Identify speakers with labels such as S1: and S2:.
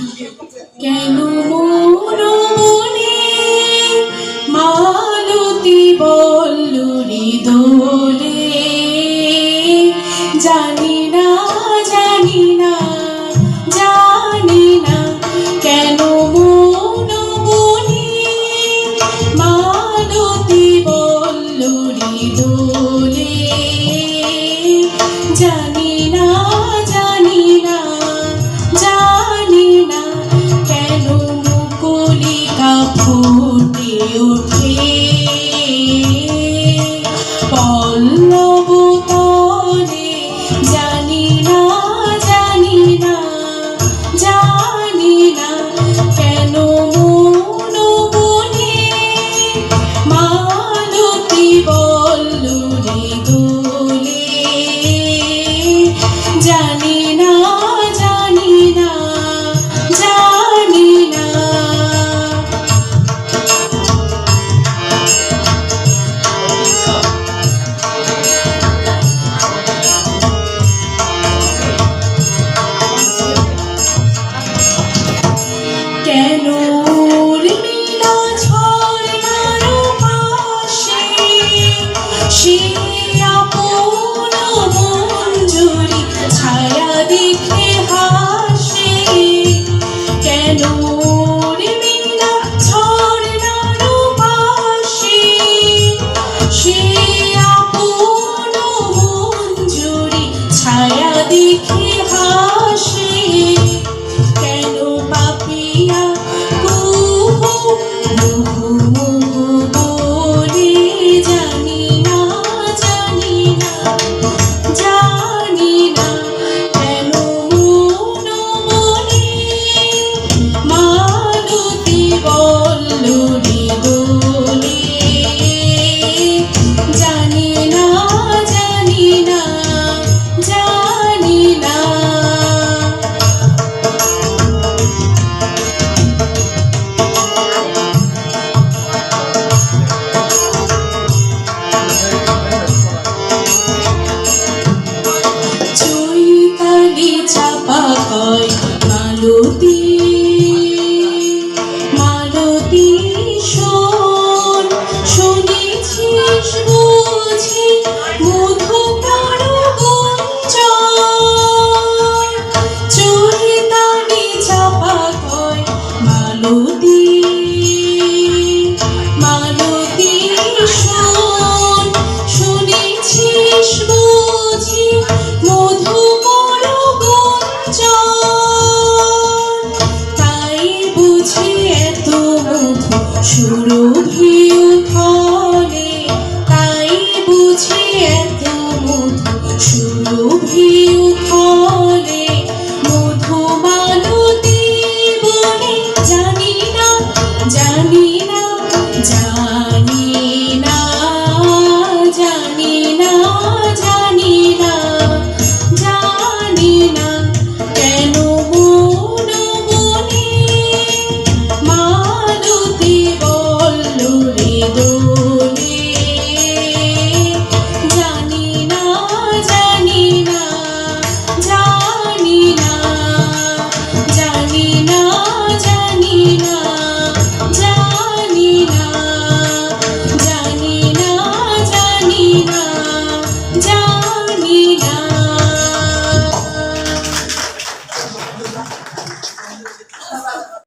S1: কেন মোর মনে মালতি বল্লুরি দোলে জানি না জানি না জানি না কেন মোর মনে মালতি বল্লুরি দোলে জানি you. সুরভী ராணி ராணி